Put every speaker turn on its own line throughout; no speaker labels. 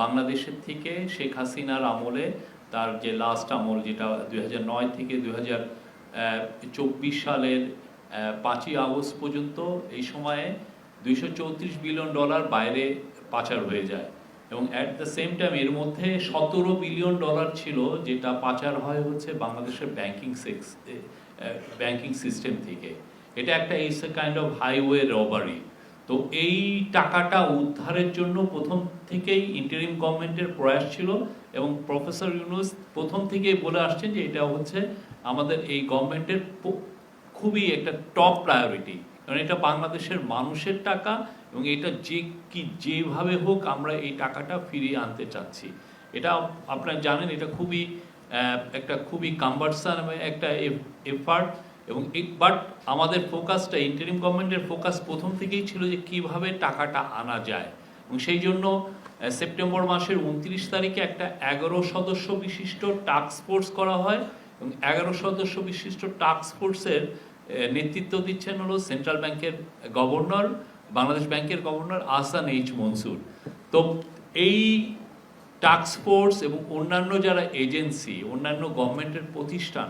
বাংলাদেশের থেকে শেখ হাসিনার আমলে তার যে লাস্ট আমল যেটা দুই থেকে দুই চব্বিশ সালের পাঁচই আগস্ট পর্যন্ত এই সময়ে দুইশো চৌত্রিশ বিলিয়ন ডলার বাইরে পাচার হয়ে যায়। এবং অ্যাট দ্য সেম টাইম এর মধ্যে সতেরো বিলিয়ন ডলার ছিল যেটা পাচার হয় হচ্ছে বাংলাদেশের ব্যাংকিং সেক্স ব্যাংকিং সিস্টেম থেকে। এটা একটা is a kind of highway robbery তো এই টাকাটা উদ্ধারের জন্য প্রথম থেকেই ইন্টারিম গভর্নমেন্টের প্রয়াস ছিল এবং প্রফেসর ইউনুস প্রথম থেকেই বলে আসছেন যে এটা হচ্ছে আমাদের এই গভর্নমেন্টের খুবই একটা টপ প্রায়োরিটি কারণ এটা বাংলাদেশের মানুষের টাকা এবং এটা যে কি যেভাবে হোক আমরা এই টাকাটা ফিরিয়ে আনতে চাচ্ছি। এটা আপনারা জানেন এটা খুবই একটা খুবই কাম্বারসান একটা এফার্ট এবং বাট আমাদের ফোকাসটা ইন্টারিম গভর্নমেন্টের ফোকাস প্রথম থেকেই ছিল যে কীভাবে টাকাটা আনা যায়। এবং সেই জন্য সেপ্টেম্বর মাসের উনত্রিশ তারিখে একটা এগারো সদস্য বিশিষ্ট টাস্ক ফোর্স করা হয়। এবং এগারো সদস্য বিশিষ্ট টাস্ক ফোর্সের নেতৃত্ব দিচ্ছেন হলো সেন্ট্রাল ব্যাংকের গভর্নর বাংলাদেশ ব্যাংকের গভর্নর আহসান এইচ মনসুর তো এই টাস্ক ফোর্স এবং অন্যান্য যারা এজেন্সি অন্যান্য গভর্নমেন্টের প্রতিষ্ঠান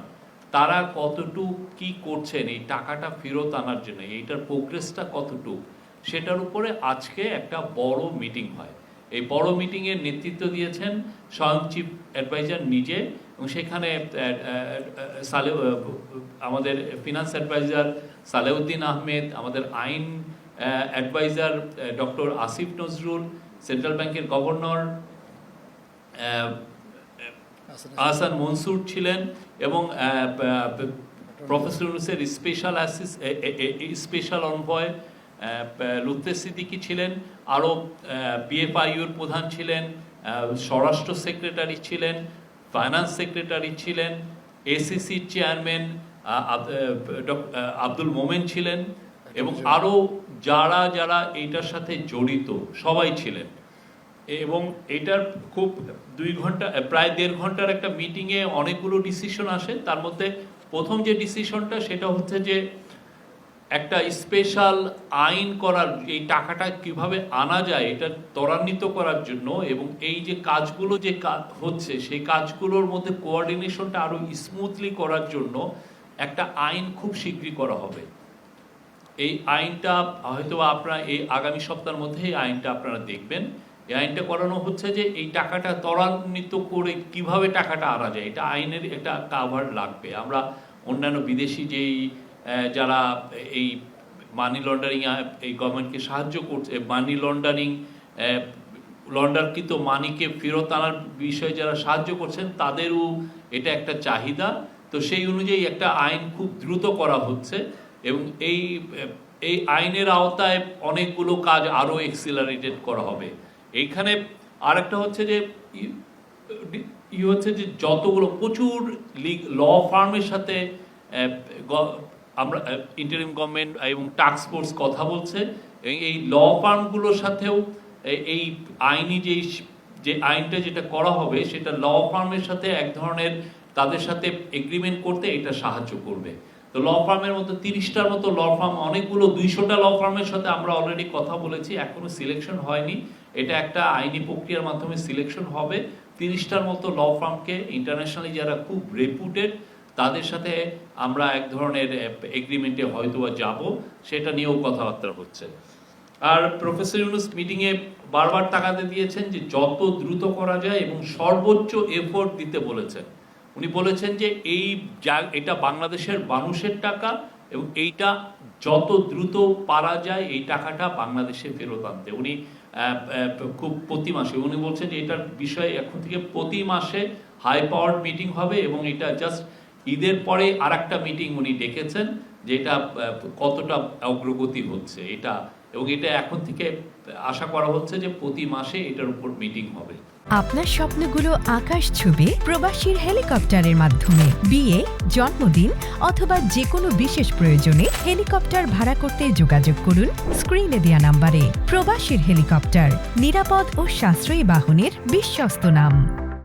তারা কতটুক কি করছেন, এই টাকাটা ফেরত আনার জন্য, এইটার প্রোগ্রেসটা কতটুক, সেটার উপরে আজকে একটা বড় মিটিং হয়। এই বড় মিটিংয়ের নেতৃত্ব দিয়েছেন স্বয়ং চিফ অ্যাডভাইজার নিজে এবং সেখানে সালে আমাদের ফিনান্স অ্যাডভাইজার সালেউদ্দিন আহমেদ, আমাদের আইন advisor doctor Asif Nazrul central ব্যাংকের গভর্নর আহসান মনসুর ছিলেন এবং প্রফেসর ইউনুসের special special envoy Lutfey Siddiqui ছিলেন আরও বিএফআইউর প্রধান ছিলেন স্বরাষ্ট্র সেক্রেটারি ছিলেন ফাইন্যান্স সেক্রেটারি ছিলেন এসিসি চেয়ারম্যান আব্দুল মোমেন ছিলেন এবং আরও যারা যারা এইটার সাথে জড়িত সবাই ছিলেন। এবং এটার খুব দুই ঘণ্টা প্রায় দেড় ঘণ্টার একটা মিটিংয়ে অনেকগুলো ডিসিশন আসে। তার মধ্যে প্রথম যে ডিসিশনটা সেটা হচ্ছে যে একটা স্পেশাল আইন করার, এই টাকাটা কীভাবে আনা যায়, এটা ত্বরান্বিত করার জন্য এবং এই যে কাজগুলো যে হচ্ছে, সেই কাজগুলোর মধ্যে কোঅর্ডিনেশনটা আরও স্মুথলি করার জন্য একটা আইন খুব শীঘ্রই করা হবে। এই আইনটা হয়তো আপনারা এই আগামী সপ্তাহের মধ্যে এই আইনটা আপনারা দেখবেন। এই আইনটা করানো হচ্ছে যে এই টাকাটা ত্বরান্বিত করে কীভাবে টাকাটা আনা যায়? এটা আইনের একটা কাভার লাগবে। আমরা অন্যান্য বিদেশি যেই যারা এই মানি লন্ডারিং এই গভর্নমেন্টকে সাহায্য করছে মানি লন্ডারিং লন্ডারকৃত মানিকে ফেরত আনার বিষয়ে যারা সাহায্য করছেন, তাদেরও এটা একটা চাহিদা। তো সেই অনুযায়ী একটা আইন খুব দ্রুত করা হচ্ছে এবং এই এই আইনের আওতায় অনেকগুলো কাজ আরও এক্সিলারেটেড করা হবে। এইখানে আরেকটা হচ্ছে যে, ই- হচ্ছে যে যতগুলো প্রচুর লিগ ল ফার্মের সাথে আমরা ইন্টারিম গভর্নমেন্ট এবং টাস্ক ফোর্স কথা বলছে, এই ল ফার্মগুলোর সাথেও এই আইনি যে যে আইনটা যেটা করা হবে, সেটা ল ফার্মের সাথে এক ধরনের তাদের সাথে এগ্রিমেন্ট করতে এটা সাহায্য করবে। তো ল ফার্মের মধ্যে তিরিশটার মতো ল ফার্ম, অনেকগুলো দুইশোটা ল ফার্মের সাথে আমরা অলরেডি কথা বলেছি, এখনও সিলেকশন হয়নি। এটা একটা আইনি প্রক্রিয়ার মাধ্যমে সিলেকশন হবে। তিরিশটার মতো ল ফার্মকে ইন্টারন্যাশনালি যারা খুব রেপুটেড তাদের সাথে আমরা এক ধরনের এগ্রিমেন্টে হয়তো যাব। সেটা নিয়েও কথাবার্তা হচ্ছে। আর প্রফেসর ইউনুস মিটিংয়ে বারবার তাকাতে দিয়েছেন যে যত দ্রুত করা যায় এবং সর্বোচ্চ এফোর্ট দিতে বলেছেন। উনি বলেছেন যে এই এটা বাংলাদেশের মানুষের টাকা এবং এইটা যত দ্রুত পারা যায়, এই টাকাটা বাংলাদেশে ফেরত আনতে। উনি খুব প্রতি মাসে। উনি বলছেন যে এটার বিষয়ে এখন থেকে প্রতি মাসে হাই পাওয়ার মিটিং হবে এবং এটা জাস্ট ঈদের পরে আর মিটিং উনি ডেকেছেন, যেটা কতটা অগ্রগতি হচ্ছে, এটা এবং এটা এখন থেকে আশা করা হচ্ছে যে প্রতি মাসে এটার উপর মিটিং হবে।
আপনার স্বপ্নগুলো আকাশ ছুবে প্রবাসীর হেলিকপ্টারের মাধ্যমে। বিয়ে, জন্মদিন অথবা যে কোনো বিশেষ প্রয়োজনে হেলিকপ্টার ভাড়া করতে যোগাযোগ করুন স্ক্রিনে দেওয়া নাম্বারে। প্রবাসীর হেলিকপ্টার, নিরাপদ ও সাশ্রয়ী বাহনের বিশ্বস্ত নাম।